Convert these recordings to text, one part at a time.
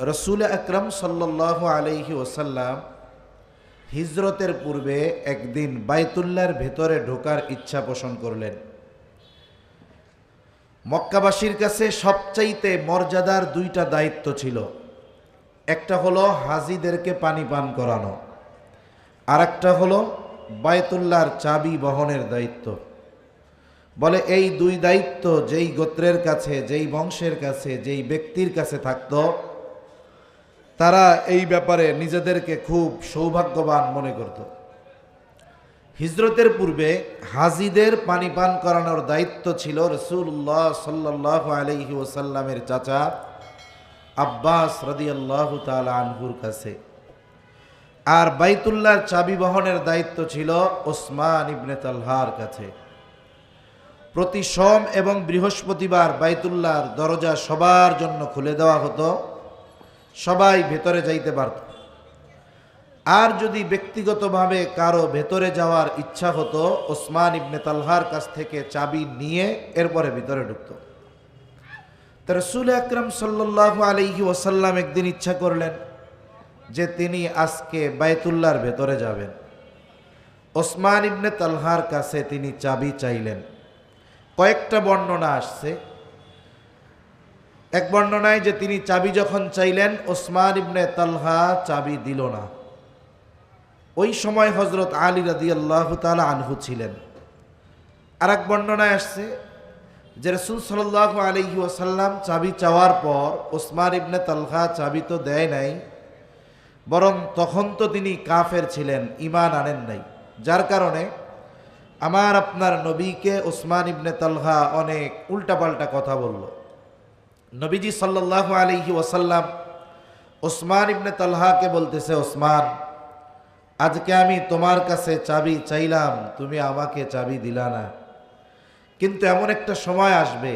রসুল আকরম সাল্লাহ আলহি ওসাল্লাম হিজরতের পূর্বে একদিন বাইতুল্লার ভেতরে ঢোকার ইচ্ছা পোষণ করলেন। মক্কাবাসীর কাছে সবচাইতে মর্যাদার দুইটা দায়িত্ব ছিল। একটা হলো হাজিদেরকে পানি পান করানো। আর একটা হলো বায়তুল্লার চাবি বহনের দায়িত্ব। বলে এই দুই দায়িত্ব যেই গোত্রের কাছে, যেই বংশের কাছে, যেই ব্যক্তির কাছে থাকতো তারা এই ব্যাপারে নিজেদেরকে খুব সৌভাগ্যবান মনে করত। হিজরতের পূর্বে হাজিদের পানি পান করানোর দায়িত্ব ছিল রসুল্লাহ সাল্লাহ আলহি ওসাল্লামের চাচা আব্বাস রদিয়াল্লাহ তালা আনহুর কাছে। আর বাইতুল্লাহর চাবি বহনের দায়িত্ব ছিল ওসমান ইবনে তালহার কাছে। প্রতি সোম এবং বৃহস্পতিবার বাইতুল্লাহর দরজা সবার জন্য খুলে দেওয়া হতো। সবাই ভেতরে যাইতে পারত। আর যদি ব্যক্তিগতভাবে কারও ভেতরে যাওয়ার ইচ্ছা হতো, ওসমান ইবনে তালহার কাছ থেকে চাবি নিয়ে এরপরে ভিতরে ঢুকত। তো রসুল আকরম সাল্লাহ আলহি ওসাল্লাম একদিন ইচ্ছা করলেন যে তিনি আজকে বায়তুল্লাহর ভেতরে যাবেন। ওসমান ইবনে তালহার কাছে তিনি চাবি চাইলেন। কয়েকটা বর্ণনা আসছে। এক বর্ণনায় যে তিনি চাবি যখন চাইলেন, ওসমান ইবনে তালহা চাবি দিল না। ওই সময় হজরত আলী রাদি আল্লাহ তালা আনহু ছিলেন। আর এক বর্ণনায় আসছে যে রসুল সাল্লাহ আলহি ওসাল্লাম চাবি চাওয়ার পর ওসমান ইবনে তালহা চাবি তো দেয় নাই, বরং তখন তো তিনি কাফের ছিলেন ইমান আনেন নাই। যার কারণে আমার আপনার নবীকে ওসমান ইবনে তালহা অনেক উল্টাপাল্টা কথা বলল। নবীজি সাল্লাহ আলহি ওসাল্লাম ওসমান ইবনে তালহাকে বলতেছে, ওসমান, আজকে আমি তোমার কাছে চাবি চাইলাম, তুমি আমাকে চাবি দিলা না। কিন্তু এমন একটা সময় আসবে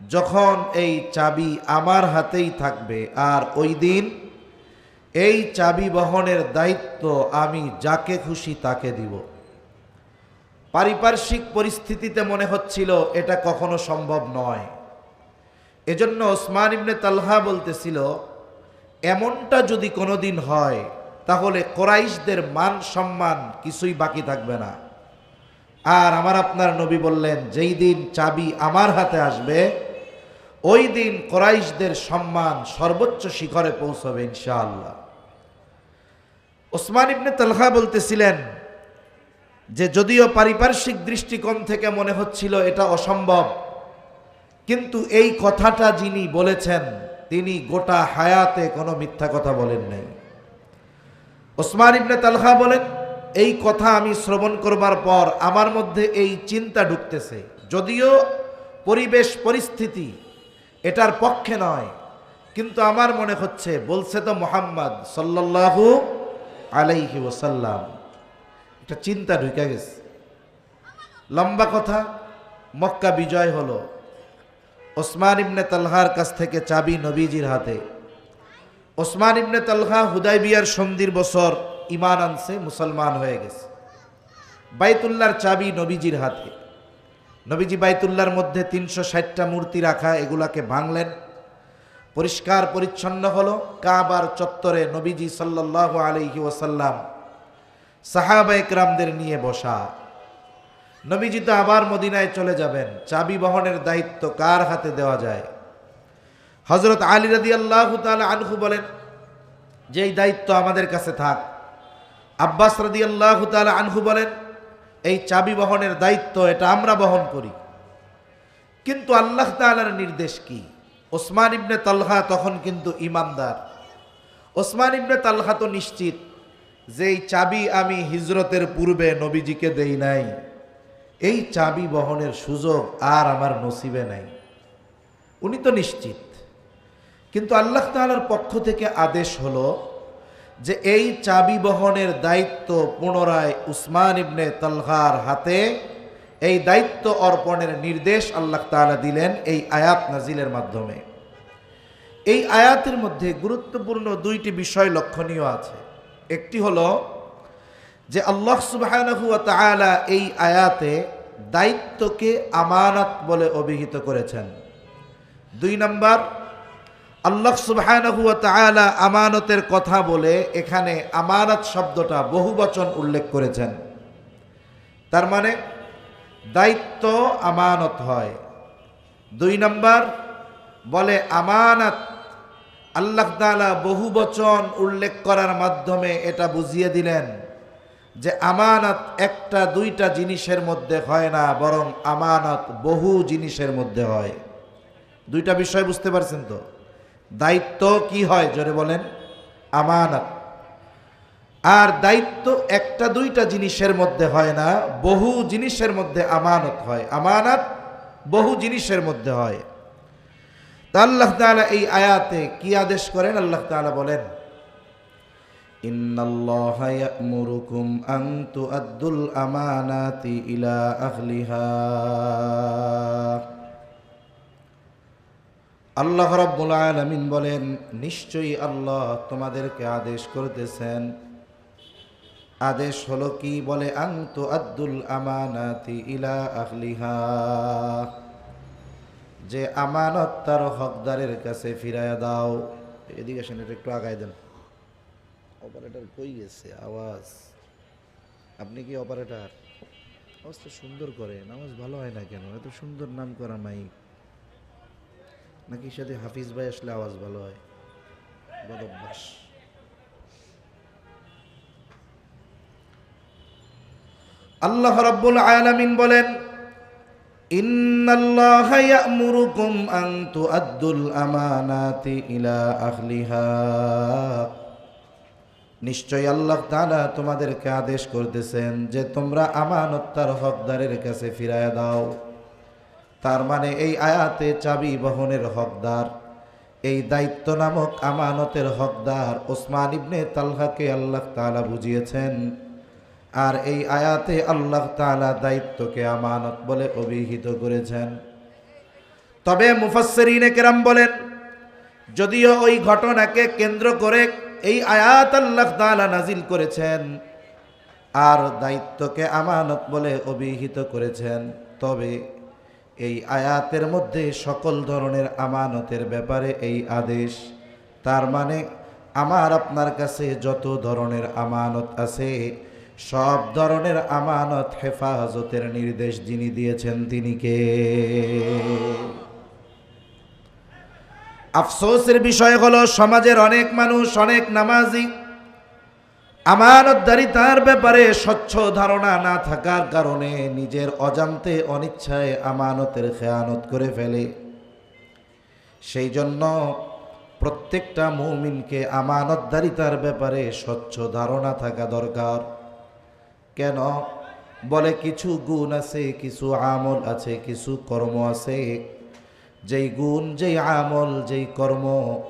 যখন এই চাবি আমার হাতেই থাকবে আর ওই দিন এই চাবি বহনের দায়িত্ব আমি যাকে খুশি তাকে দিব। পারিপার্শ্বিক পরিস্থিতিতে মনে হচ্ছিল এটা কখনো সম্ভব নয়। এজন্য ওসমান ইবনে তালহা বলতেছিল, এমনটা যদি কোনোদিন হয়, তাহলে কোরাইশদের মান সম্মান কিছুই বাকি থাকবে না। আর আমার আপনার নবী বললেন, যেই দিন চাবি আমার হাতে আসবে, ওই দিন কোরাইশদের সম্মান সর্বোচ্চ শিখরে পৌঁছবে ইনশাআল্লাহ। ওসমান ইবনে তালহা বলতেছিলেন যে, যদিও পারিপার্শ্বিক দৃষ্টিকোণ থেকে মনে হচ্ছিল এটা অসম্ভব কিন্তু এই কথাটা যিনি বলেছেন, তিনি গোটা হায়াতে কোনো মিথ্যা কথা বলেন নাই। ওসমান ইবনে তালহা বলেন, এই কথা আমি শ্রবণ করবার পর আমার মধ্যে এই চিন্তা ঢুকতেছে। যদিও পরিবেশ পরিস্থিতি এটার পক্ষে নয়, কিন্তু আমার মনে হচ্ছে, বলছে তো মোহাম্মদ সাল্লাল্লাহু আলাইহি ওসাল্লাম একটা চিন্তা ঢুকে গেছে। লম্বা কথা, মক্কা বিজয় হলো। ওসমান ইবনে তালহার কাছ থেকে চাবি নবীজির হাতে। ওসমান ইবনে তালহা হুদাই বিয়ার সন্ধির বছর ইমান আনছে, মুসলমান হয়ে গেছে। বাইতুল্লার চাবি নবীজির হাতে। নবীজি বাইতুল্লার মধ্যে তিনশো ষাটটা মূর্তি রাখা, এগুলাকে ভাঙলেন। পরিষ্কার পরিচ্ছন্ন হলো। কাবার চত্বরে নবীজি সাল্লাহ আলহি ওসাল্লাম সাহাবা একরামদের নিয়ে বসা। নবীজি তো আবার মদিনায় চলে যাবেন। চাবি বহনের দায়িত্ব কার হাতে দেওয়া যায়? হজরত আলী রাদি আল্লাহ আনহু বলেন যে এই দায়িত্ব আমাদের কাছে থাক। আব্বাস রাদি আল্লাহ আনহু বলেন, এই চাবি বহনের দায়িত্ব, এটা আমরা বহন করি। কিন্তু আল্লাহ তালার নির্দেশ কি? ওসমান ইবনে তালহা তখন কিন্তু ইমানদার। ওসমান ইবনে তালহা তো নিশ্চিত যে এই চাবি আমি হিজরতের পূর্বে নবীজিকে দেই নাই। এই চাবি বহনের সুযোগ আর আমার নসিবে নাই। উনি তো নিশ্চিত। কিন্তু আল্লাহ তালার পক্ষ থেকে আদেশ হলো যে এই চাবি বহনের দায়িত্ব পুনরায় উসমান ইবনে তালহার হাতে, এই দায়িত্ব অর্পণের নির্দেশ আল্লাহ তালা দিলেন এই আয়াত নাজিলের মাধ্যমে। এই আয়াতের মধ্যে গুরুত্বপূর্ণ দুইটি বিষয় লক্ষণীয় আছে। একটি হলো যে আল্লাহ সুবাহ এই আয়াতে দায়িত্বকে আমানত বলে অভিহিত করেছেন। দুই নম্বর, আল্লাহ তাআলা আমানতের কথা বলে এখানে আমানত শব্দটা বহু বচন উল্লেখ করেছেন। তার মানে দায়িত্ব আমানত হয়। দুই নম্বর, বলে আমানত আল্লাহ তাআলা বহু বচন উল্লেখ করার মাধ্যমে এটা বুঝিয়ে দিলেন। যে আমানত একটা, দুইটা জিনিসের মধ্যে হয় না, বরং আমানত বহু জিনিসের মধ্যে হয়। দুইটা বিষয় বুঝতে পারছেন তো? দায়িত্ব কি হয়, জোরে বলেন? আমানত। আর দায়িত্ব একটা, দুইটা জিনিসের মধ্যে হয় না, বহু জিনিসের মধ্যে আমানত হয়। আমানত বহু জিনিসের মধ্যে হয়। তা আল্লাহ তাআলা এই আয়াতে কি আদেশ করেন? আল্লাহ তাআলা বলেন ইন্নাল্লাহা ইয়া'মুরুকুম আন তু'আদ্দুল আমানাতি ইলা আহলিহা। আল্লাহ রাব্বুল আলামিন বলেন, নিশ্চয়ই আল্লাহ তোমাদেরকে আদেশ করতেছেন। আদেশ হলো কি বলে? আন্তু আব্দুল আমানাতি ইলা আহলিহা। যে আমানত তার হকদারের কাছে ফিরাইয়া দাও। এদিকে একটু আগায় দেন। অপারেটর কই গেছে? আওয়াজ। আপনি কি অপারেটর? তো সুন্দর করেন, আওয়াজ ভালো হয় না কেন? এত সুন্দর নাম করা মাইক। নাকি সাথে হাফিজ ভাই আসলে আওয়াজ ভালো হয়? বদ অভ্যাস আল্লাহ রাব্বুল আলামিন বলেন, ইন্নাল্লাহা ইয়া'মুরুকুম আন তু'আদ্দুল আমানাতি ইলা আহলিহা নিশ্চয় আল্লাহ তাআলা তোমাদেরকে আদেশ করতেছেন যে তোমরা আমানত তার হকদারের কাছে ফিরায়া দাও। তার মানে এই আয়াতে চাবি বহনের হকদার, এই দায়িত্ব নামক আমানতের হকদার ওসমান ইবনে তালহাকে আল্লাহ তাআলা বুঝিয়েছেন। আর এই আয়াতে আল্লাহ তাআলা দায়িত্বকে আমানত বলে অভিহিত করেছেন। তবে মুফাসসিরিনে কেরাম বলেন, যদিও ওই ঘটনাকে কেন্দ্র করে এই আয়াত আল্লাহ তাআলা নাজিল করেছেন আর দায়িত্বকে আমানত বলে অভিহিত করেছেন। তবে এই আয়াতের মধ্যে সকল ধরনের আমানতের ব্যাপারে এই আদেশ, তার মানে আমার আপনার কাছে যত ধরনের আমানত আছে, সব ধরনের আমানত হেফাজতের নির্দেশ যিনি দিয়েছেন তিনি কে? আফসোসের বিষয় হলো, সমাজের অনেক মানুষ, অনেক নামাজি। আমানতদারিতার ব্যাপারে স্বচ্ছ ধারণা না থাকার কারণে নিজের অজান্তে অনিচ্ছায় আমানতের খেয়ানত করে ফেলে। সেই জন্য প্রত্যেকটা মৌমিনকে আমানতদারিতার ব্যাপারে স্বচ্ছ ধারণা থাকা দরকার। কেন? বলে কিছু গুণ আছে, কিছু আমল আছে, কিছু কর্ম আছে। যেই গুণ, যেই আমল, যেই কর্ম,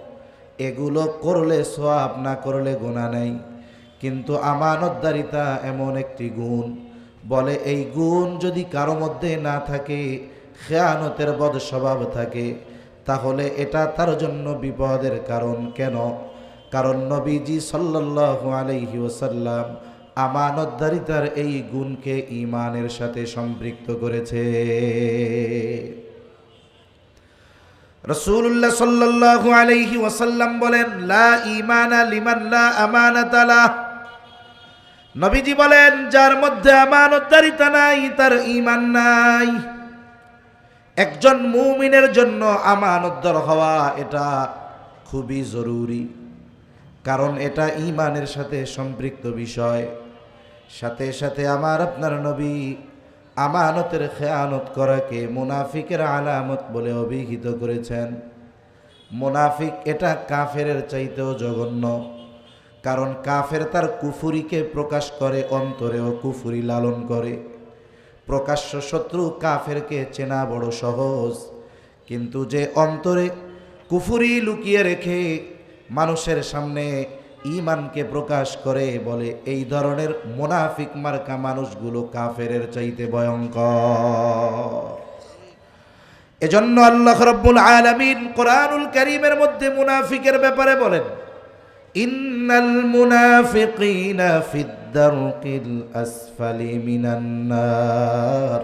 এগুলো করলে সোয়াব না করলে গুণা নেই। কিন্তু আমানতদারিতা এমন একটি গুণ, বলে এই গুণ যদি কারও মধ্যে না থাকে, খেয়ানতের বদ স্বভাব থাকে, তাহলে এটা তার জন্য বিপদের কারণ। কেন? কারণ নবীজি সাল্লাল্লাহু আলাইহি ওসাল্লাম আমানতদারিতার এই গুণকে ইমানের সাথে সম্পৃক্ত করেছে। রসুল্লাহ সাল্লাল্লাহু আলাইহি ওয়াসাল্লাম বলেন, লা ইমানা লিমান লা আমানাতালা নবীজি বলেন, যার মধ্যে আমানতদারিতা নাই, তার ঈমান নাই। একজন মুমিনের জন্য আমানতদার হওয়া এটা খুবই জরুরি, কারণ এটা ঈমানের সাথে সম্পৃক্ত বিষয়। সাথে সাথে আমার আপনার নবী আমানতের খেয়ানত করাকে মুনাফিকের আলামত বলে অভিহিত করেছেন। মুনাফিক এটা কাফের চাইতেও জঘন্য, কারণ কাফের তার কুফুরিকে প্রকাশ করে অন্তরেও কুফুরি লালন করে। প্রকাশ্য শত্রু কাফেরকে চেনা বড় সহজ, কিন্তু যে অন্তরে কুফুরি লুকিয়ে রেখে মানুষের সামনে ইমানকে প্রকাশ করে, বলে, এই ধরনের মোনাফিক মার্কা মানুষগুলো কাফেরের চাইতে ভয়ঙ্কর। এজন্য আল্লাহ রব্বুল আলামিন কোরআনুল কারীমের মধ্যে মুনাফিকের ব্যাপারে বলেন, ইন্নাল মুনাফিকিনা ফিদ দারকিল আসফালি মিনান নার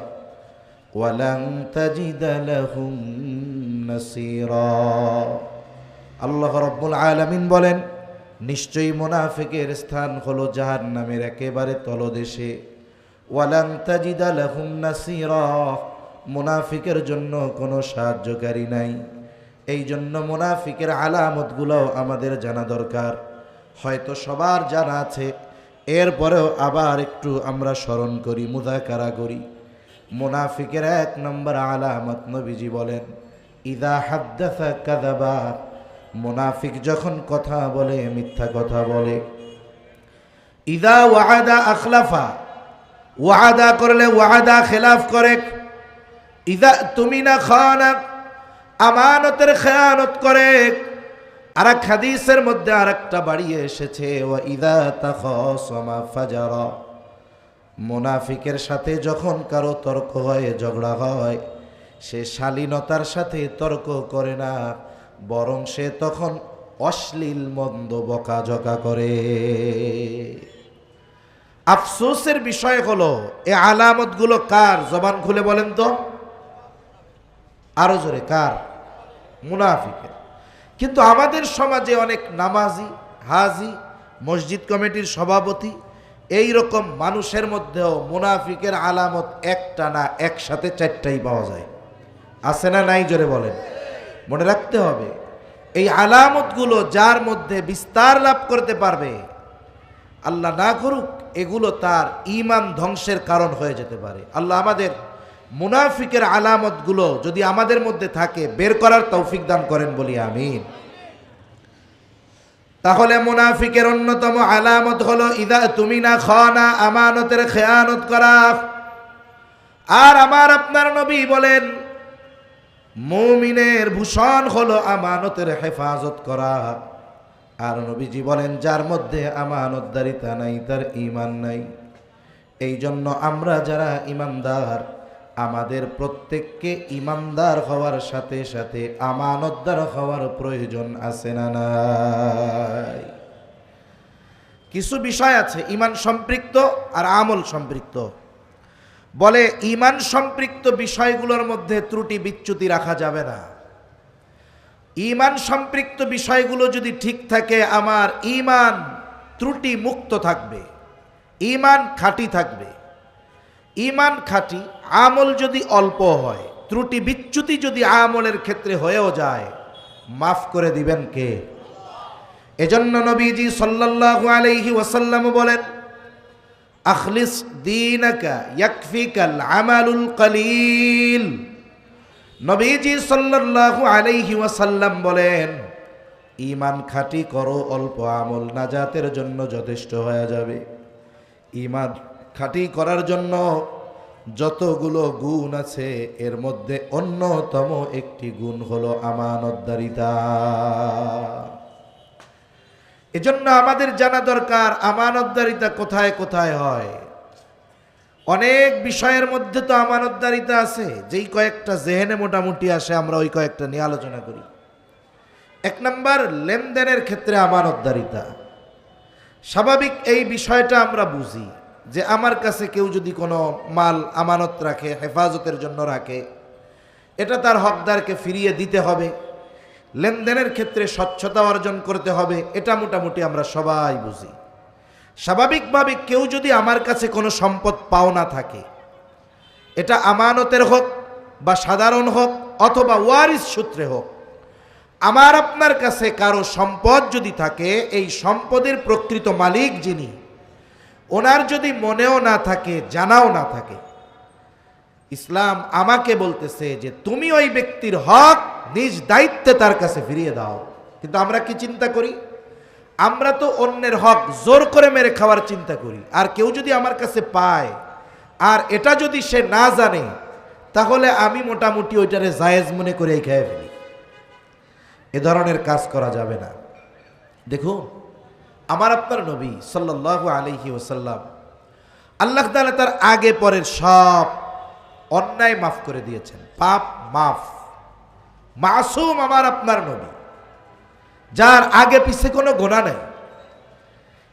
ওয়ালান তাজিদ লাহুম নাসীরা। আল্লাহ রব্বুল আলামিন বলেন নিশ্চয়ই মোনাফিকের স্থান হলো জাহার নামের একেবারে তলদেশে। মুনাফিকের জন্য কোনো সাহায্যকারী নাই। এই জন্য মুনাফিকের আলামতগুলো আমাদের জানা দরকার। হয়তো সবার জানা আছে, এরপরেও আবার একটু আমরা স্মরণ করি মুদাকারা করি। মুনাফিকের এক নম্বর আলামত নবীজি বলেন, ইদা হাদ্দাসা কাদাবা মুনাফিক যখন কথা বলে, মিথ্যা কথা বলে। ইদা ওয়াদা আখলাফা, ওয়াদা করলে ওয়াদা খেলাফ করে। ইদা তুমি না খানা, আমানতের খেয়ানত করে। আর এক হাদিসের মধ্যে আর একটা বাড়িয়ে এসেছে ও ইদা তাখসমা ফাজারা। মুনাফিকের সাথে যখন কারও তর্ক হয়, ঝগড়া হয়, সে শালীনতার সাথে তর্ক করে না। বরং সে তখন অশ্লীল মন্দ বকাঝকা করে। আফসোসের বিষয় হলো, এ আলামতগুলো কার? জবান খুলে বলেন তো। আরও জোরে, কার? মুনাফিকের। কিন্তু আমাদের সমাজে অনেক নামাজি, হাজি, মসজিদ কমিটির সভাপতি এই রকম মানুষের মধ্যেও মুনাফিকের আলামত একটা না একসাথে চারটাই পাওয়া যায়। আছে না নাই? জোরে বলেন। মনে রাখতে হবে, এই আলামতগুলো যার মধ্যে বিস্তার লাভ করতে পারবে, আল্লাহ না করুক এগুলো তার ইমান ধ্বংসের কারণ হয়ে যেতে পারে। আল্লাহ আমাদের মুনাফিকের আলামতগুলো যদি আমাদের মধ্যে থাকে, বের করার তৌফিক দান করেন বলি, আমিন। তাহলে মুনাফিকের অন্যতম আলামত হলো, ইদা তুমি না খানা আমানতের খেয়ানত করা। আর আমার আপনার নবী বলেন মুমিনের ভূষণ হলো আমানতের হেফাজত করা। আর নবীজি বলেন, যার মধ্যে আমানতদারিতা নাই, তার ইমান নাই। এই জন্য আমরা যারা ইমানদার আমাদের প্রত্যেককে ইমানদার হওয়ার সাথে সাথে আমানতদার হওয়ার প্রয়োজন আছে না নাই? কিছু বিষয় আছে ইমান সম্পৃক্ত আর আমল সম্পৃক্ত। বলে ইমান সম্পৃক্ত বিষয়গুলোর মধ্যে ত্রুটি বিচ্যুতি রাখা যাবে না। ইমান সম্পৃক্ত বিষয়গুলো যদি ঠিক থাকে, আমার ইমান ত্রুটি মুক্ত থাকবে ইমান খাঁটি থাকবে। ইমান খাঁটি, আমল যদি অল্প হয়, ত্রুটি বিচ্যুতি যদি আমলের ক্ষেত্রে হয়েও যায়, মাফ করে দিবেন কে? এজন্য নবীজি সাল্লাল্লাহু আলাইহি ওয়াসাল্লাম বলেন আখলিস দীনাকা ইয়াকফিকাল আমালুল কলিল। নবীজি সাল্লাল্লাহু আলাইহি ওয়াসাল্লাম বলেন ইমান খাঁটি করো, অল্প আমল নাজাতের জন্য যথেষ্ট হয়ে যাবে। ইমান খাঁটি করার জন্য যতগুলো গুণ আছে, এর মধ্যে অন্যতম একটি গুণ হলো আমানতদারিতা। এজন্য আমাদের জানা দরকার, আমানতদারিতা কোথায় কোথায় হয়? অনেক বিষয়ের মধ্যে তো আমানতদারিতা আছে, যেই কয়েকটা জেহেনে মোটামুটি আসে, আমরা ওই কয়েকটা নিয়ে আলোচনা করি। এক নম্বর, লেনদেনের ক্ষেত্রে আমানতদারিতা। স্বাভাবিক এই বিষয়টা আমরা বুঝি, যে আমার কাছে কেউ যদি কোনো মাল আমানত রাখে, হেফাজতের জন্য রাখে, এটা তার হকদারকে ফিরিয়ে দিতে হবে। লেনদেনের ক্ষেত্রে স্বচ্ছতা অর্জন করতে হবে, এটা মোটামুটি আমরা সবাই বুঝি। স্বাভাবিকভাবে কেউ যদি আমার কাছে কোনো সম্পদ পাওনা থাকে, এটা আমানতের হোক বা সাধারণ হোক অথবা ওয়ারিস সূত্রে হোক, আমার আপনার কাছে কারও সম্পদ যদি থাকে, এই সম্পদের প্রকৃত মালিক যিনি, ওনার যদি মনেও না থাকে, জানাও না থাকে ইসলাম আমাকে বলতেছে যে তুমি ওই ব্যক্তির হক নিজ দায়িত্বে তার কাছে ফিরিয়ে দাও। কিন্তু আমরা কি চিন্তা করি? আমরা তো অন্যের হক জোর করে মেরে খাওয়ার চিন্তা করি। আর কেউ যদি আমার কাছে পায়, আর এটা যদি সে না জানে, তাহলে আমি মোটামুটি ওইটারে জায়েজ মনে করেই খেয়ে ফেলি। এ ধরনের কাজ করা যাবে না। দেখুন, আমার আপনার নবী সাল্লাল্লাহু আলাইহি ওসাল্লাম আল্লাহ তাআলা তার আগে পরের সব অন্যায় মাফ করে দিয়েছেন। পাপ মাফ। মাসুম আমার আপনার নবী। যার আগে পিছে কোনো গোনা নেই।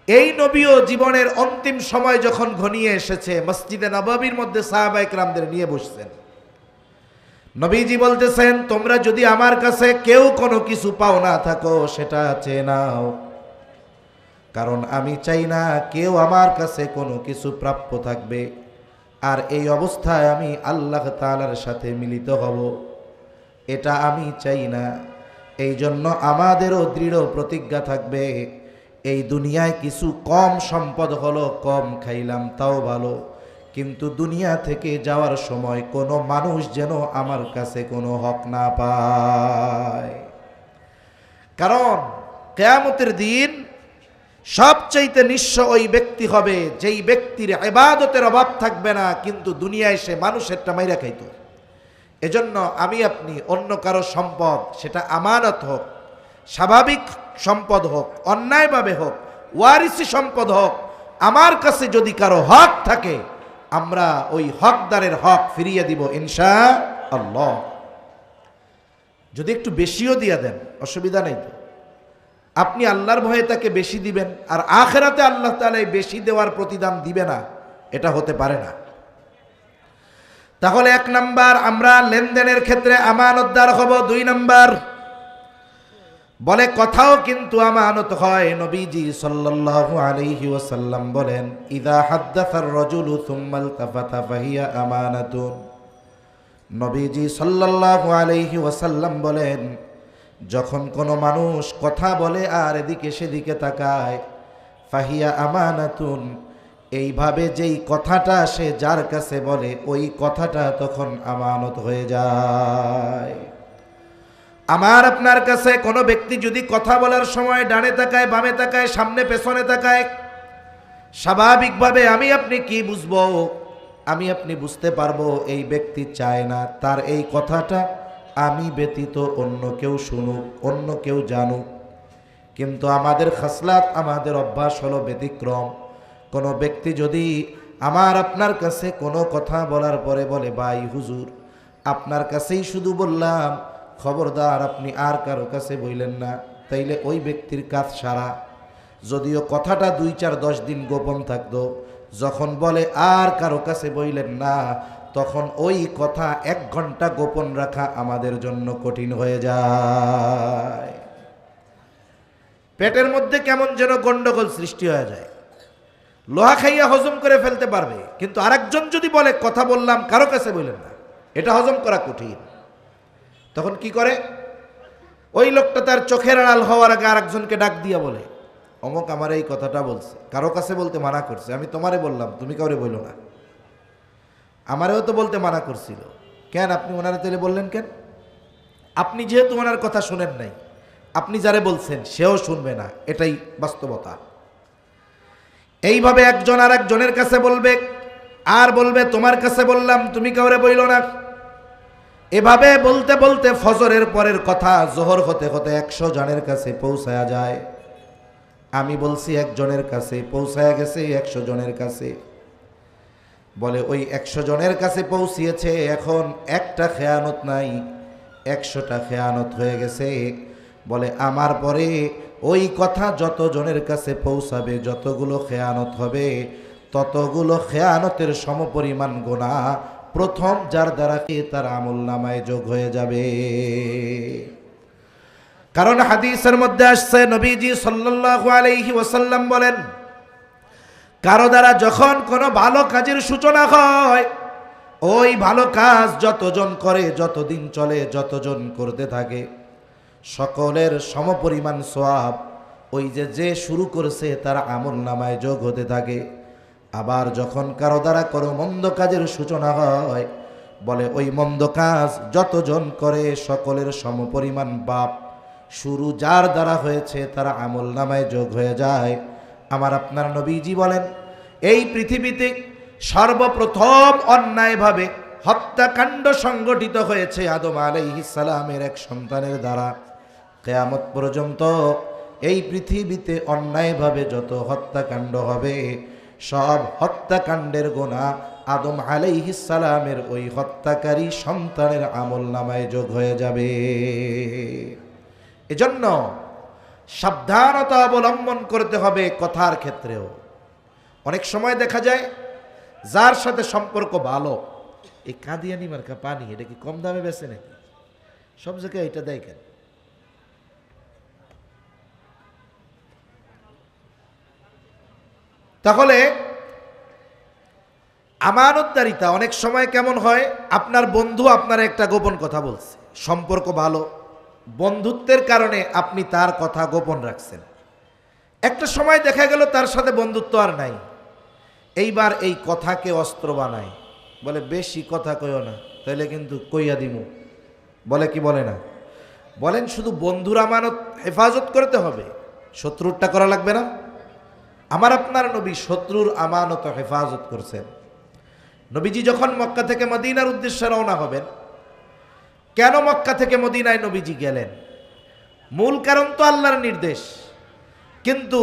এই নবীও জীবনের অন্তিম সময় যখন ঘনিয়ে এসেছে, মসজিদে নবাবির মধ্যে সাহাবাইক রামদের নিয়ে বসছেন। নবীজি বলতেছেন, তোমরা যদি আমার কাছে কেউ কোনো কিছু পাও না, থাকো, সেটা চেয়ে নাও। কারণ আমি চাই না কেউ আমার কাছে কোনো কিছু প্রাপ্য থাকবে। আর এই অবস্থায় আমি আল্লাহ তাআলার সাথে মিলিত হব। এটা আমি চাই না। এই জন্য আমাদেরও দৃঢ় প্রতিজ্ঞা থাকবে, এই দুনিয়ায় কিছু কম সম্পদ হলো, কম খাইলাম, তাও ভালো। কিন্তু দুনিয়া থেকে যাওয়ার সময় কোনো মানুষ যেন আমার কাছে কোনো হক না পায়। কারণ, কেয়ামতের দিন সবচাইতে নিঃস্ব ওই ব্যক্তি হবে, যেই ব্যক্তির এবাদতের অভাব থাকবে না, কিন্তু দুনিয়ায় সে মানুষেরটা মাইরা খাইত। এজন্য আমি আপনি অন্য কারও সম্পদ, সেটা আমানত হোক, স্বাভাবিক সম্পদ হোক, অন্যায়ভাবে হোক, ওয়ারিসি সম্পদ হোক, আমার কাছে যদি কারও হক থাকে, আমরা ওই হকদারের হক ফিরিয়ে দিব ইনশা আল্লাহ যদি একটু বেশিও দিয়া দেন, অসুবিধা নেই তো। আপনি আল্লাহর ভয়ে তাকে বেশি দিবেন, আর আখেরাতে আল্লাহ তালা বেশি দেওয়ার প্রতিদান দিবে না, এটা হতে পারে না। তাহলে এক নাম্বার, আমরা লেনদেনের ক্ষেত্রে আমানতদার হব, দুই নাম্বার। বলে কথাও কিন্তু আমানত হয়, নবীজি সাল্লাল্লাহু আলাইহি ওয়াসাল্লাম বলেন, ইদা হাদ্দাসার রাজুলু সুম্মাল তাফাতা ফাহিয়া আমানাতুন। নবীজি সাল্লাল্লাহু আলাইহি ওয়াসাল্লাম বলেন যখন কোনো মানুষ কথা বলে আর এদিকে সেদিকে তাকায়, ফাহিয়া আমানাতুন, এইভাবে যেই কথাটা সে যার কাছে বলে, ওই কথাটা তখন আমানত হয়ে যায়। আমার আপনার কাছে কোনো ব্যক্তি যদি কথা বলার সময় ডানে তাকায়, বামে তাকায়, সামনে পেছনে তাকায়, স্বাভাবিকভাবে আমি আপনি কি বুঝব? আমি আপনি বুঝতে পারব, এই ব্যক্তি চায় না। তার এই কথাটা আমি ব্যতীত অন্য কেউ শুনুক, অন্য কেউ জানুক। কিন্তু আমাদের খাসলাত, আমাদের অভ্যাস হলো ব্যতিক্রম। কোনো ব্যক্তি যদি আমার আপনার কাছে কোনো কথা বলার পরে বলে, ভাই হুজুর, আপনার কাছেই শুধু বললাম, খবরদার, আপনি আর কারও কাছে বইলেন না। তাইলে ওই ব্যক্তির কাজ সারা। যদিও কথাটা দুই চার দশ দিন গোপন থাকতো, যখন বলে, আর কারও কাছে বইলেন না তখন ওই কথা এক ঘণ্টা গোপন রাখা আমাদের জন্য কঠিন হয়ে যায়। পেটের মধ্যে কেমন যেন গন্ডগোল সৃষ্টি হয়ে যায়। লোহা খাইয়া হজম করে ফেলতে পারবে, কিন্তু আরেকজন যদি বলে, কথা বললাম, কারও কাছে বললেন না। এটা হজম করা কঠিন। তখন কি করে? ওই লোকটা তার চোখের আড়াল হওয়ার আগে আরেকজনকে ডাক দিয়া বলে, অমক আমার এই কথাটা বলছে, কারও কাছে বলতে মানা করছে, আমি তোমারে বললাম, তুমি কাউরে বলল না। আমারেও তো বলতে মানা করছিল। কেন? আপনি ওনারা তেলে বললেন কেন? আপনি যেহেতু ওনার কথা শুনেন নাই, আপনি যারে বলছেন সেও শুনবে না, এটাই বাস্তবতা। এইভাবে একজন আর একজনের কাছে বলবে, আর বলবে, তোমার কাছে বললাম, তুমি কাউরে বইল না। এভাবে বলতে বলতে ফজরের পরের কথা জোহর হতে হতে একশো জনের কাছে পৌঁছায়া যায়। আমি বলছি একজনের কাছে পৌঁছায়া গেছে, একশো জনের কাছে। বলে, ওই একশো জনের কাছে পৌঁছিয়েছে, এখন একটা খেয়ানত নাই, একশোটা খেয়ানত হয়ে গেছে। বলে, আমার পরে ওই কথা যত জনের কাছে পৌঁছাবে, যতগুলো খেয়ানত হবে, ততগুলো খেয়ানতের সমপরিমাণ গোনা প্রথম যার দ্বারা কি তার আমল নামায় যোগ হয়ে যাবে? কারণ হাদিসের মধ্যে আসছে, নবীজি সাল্লাল্লাহু আলাইহি ওয়াসাল্লাম বলেন কারও দ্বারা যখন কোনো ভালো কাজের সূচনা হয়, ওই ভালো কাজ যতজন করে, যতদিন চলে, যতজন করতে থাকে, সকলের সমপরিমাণ সোয়াব ওই যে যে শুরু করেছে, তার আমল নামায় যোগ হতে থাকে। আবার যখন কারও দ্বারা কোনো মন্দ কাজের সূচনা হয়, বলে ওই মন্দ কাজ যতজন করে, সকলের সমপরিমাণ বাপ, শুরু যার দ্বারা হয়েছে, তার আমল নামায় যোগ হয়ে যায়। আমার আপনার নবীজি বলেন, এই পৃথিবীতে সর্বপ্রথম অন্যায়ভাবে হত্যাকাণ্ড সংগঠিত হয়েছে আদম আলাইহিসালামের এক সন্তানের দ্বারা। কেয়ামত পর্যন্ত এই পৃথিবীতে অন্যায়ভাবে যত হত্যাকাণ্ড হবে, সব হত্যাকাণ্ডের গোনা আদম আলাইহিসালামের ওই হত্যাকারী সন্তানের আমল নামায় যোগ হয়ে যাবে। এজন্য সাবধানতা অবলম্বন করতে হবে কথার ক্ষেত্রেও। অনেক সময় দেখা যায়, যার সাথে সম্পর্ক ভালো, এই কাদিয়ানি মার্কা পানি, এটা কি কম দামে বেছে নাকি? সব জায়গায় এটা দেয় কেন? তাহলে, আমানতদারিতা অনেক সময় কেমন হয়, আপনার বন্ধু আপনার একটা গোপন কথা বলছে, সম্পর্ক ভালো বন্ধুত্বের কারণে আপনি তার কথা গোপন রাখছেন। একটা সময় দেখা গেল তার সাথে বন্ধুত্ব আর নাই। এইবার এই কথাকে অস্ত্র বানায়। বলে, বেশি কথা কইও না, তাইলে কিন্তু কইয়া দিমু। বলে কি বলে না? বলেন, শুধু বন্ধুর আমানত হেফাজত করতে হবে, শত্রুরটা করা লাগবে না। আমার আপনার নবী শত্রুর আমানত হেফাজত করছেন। নবীজি যখন মক্কা থেকে মদিনার উদ্দেশ্যে রওনা হবেন কেন মক্কা থেকে মদিনায় নবীজি গেলেন? মূল কারণ তো আল্লাহর নির্দেশ। কিন্তু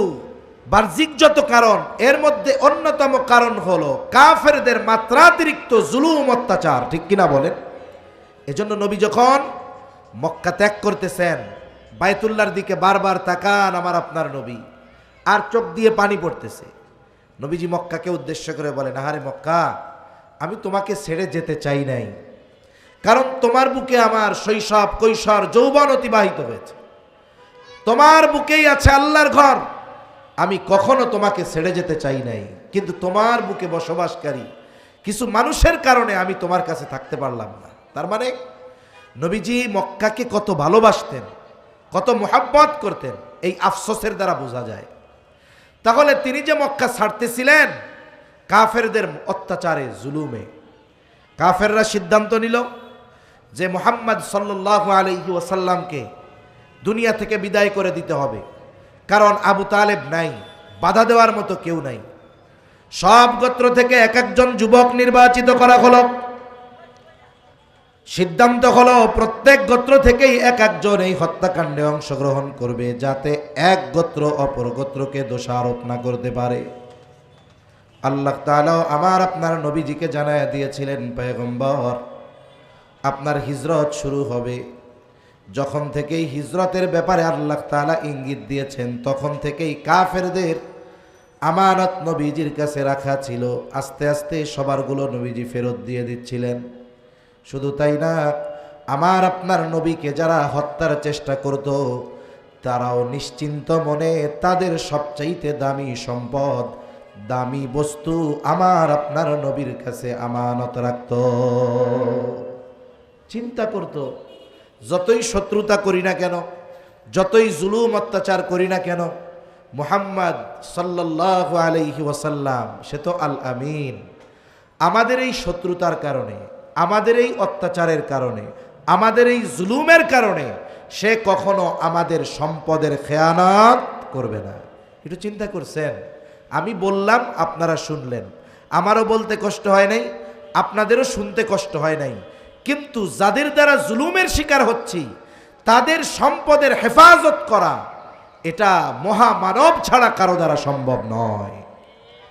বাহ্যিক যত কারণ, এর মধ্যে অন্যতম কারণ হলো কাফেরদের মাত্রাতিরিক্ত জুলুম অত্যাচার। ঠিক কিনা বলেন? এজন্য নবী যখন মক্কা ত্যাগ করতেছেন বায়তুল্লার দিকে বারবার তাকান আমার আপনার নবী, আর চোখ দিয়ে পানি পড়তেছে। নবীজি মক্কাকে উদ্দেশ্য করে বলেন, আহারে মক্কা, আমি তোমাকে ছেড়ে যেতে চাই নাই। কারণ তোমার বুকে আমার শৈশব, কৈশোর, যৌবন অতিবাহিত হয়েছে। তোমার বুকেই আছে আল্লাহর ঘর। আমি কখনো তোমাকে ছেড়ে যেতে চাই নাই। কিন্তু তোমার বুকে বসবাসকারী কিছু মানুষের কারণে আমি তোমার কাছে থাকতে পারলাম না। তার মানে নবীজি মক্কাকে কত ভালোবাসতেন, কত মোহাব্বত করতেন, এই আফসোসের দ্বারা বোঝা যায়। তাহলে তিনি যে মক্কা ছাড়তেছিলেন, কাফেরদের অত্যাচারে, জুলুমে। কাফেররা সিদ্ধান্ত নিল যে মোহাম্মদ সাল্লাহ আলহি ওয়াসাল্লামকে দুনিয়া থেকে বিদায় করে দিতে হবে। কারণ আবু তালেব নাই, বাধা দেওয়ার মতো কেউ নাই। সব গোত্র থেকে এক একজন যুবক নির্বাচিত করা হলো। সিদ্ধান্ত হলো প্রত্যেক গোত্র থেকেই এক একজন এই হত্যাকাণ্ডে অংশগ্রহণ করবে, যাতে এক গোত্র অপর গোত্রকে দোষারোপ না করতে পারে। আল্লাহ তাআলাও আমার আপনার নবীজিকে জানায় দিয়েছিলেন, পয়গম্বর আপনার হিজরত শুরু হবে। যখন থেকেই হিজরতের ব্যাপারে আল্লাহ তাআলা ইঙ্গিত দিয়েছেন, তখন থেকেই কাফেরদের আমানত নবীজির কাছে রাখা ছিল। আস্তে আস্তে সবারগুলো নবীজি ফেরত দিয়ে দিচ্ছিলেন। শুধু তাই না, আমার আপনার নবীকে যারা হত্যার চেষ্টা করত, তারাও নিশ্চিন্ত মনে তাদের সবচাইতে দামি সম্পদ, দামি বস্তু আমার আপনার নবীর কাছে আমানত রাখত। চিন্তা করত, যতই শত্রুতা করি না কেন, যতই জুলুম অত্যাচার করি না কেন, মুহাম্মদ সাল্লাহ আলাইহি ওয়াসাল্লাম, সে তো আল আমিন আমাদের এই শত্রুতার কারণে, আমাদের এই অত্যাচারের কারণে, আমাদের এই জুলুমের কারণে, সে কখনো আমাদের সম্পদের খেয়ানত করবে না। একটু চিন্তা করছেন? আমি বললাম, আপনারা শুনলেন। আমারও বলতে কষ্ট হয় নাই, আপনাদেরও শুনতে কষ্ট হয় নাই। কিন্তু যাদের দ্বারা জুলুমের শিকার হচ্ছি, তাদের সম্পদের হেফাজত করা, এটা মহামানব ছাড়া কারও দ্বারা সম্ভব নয়।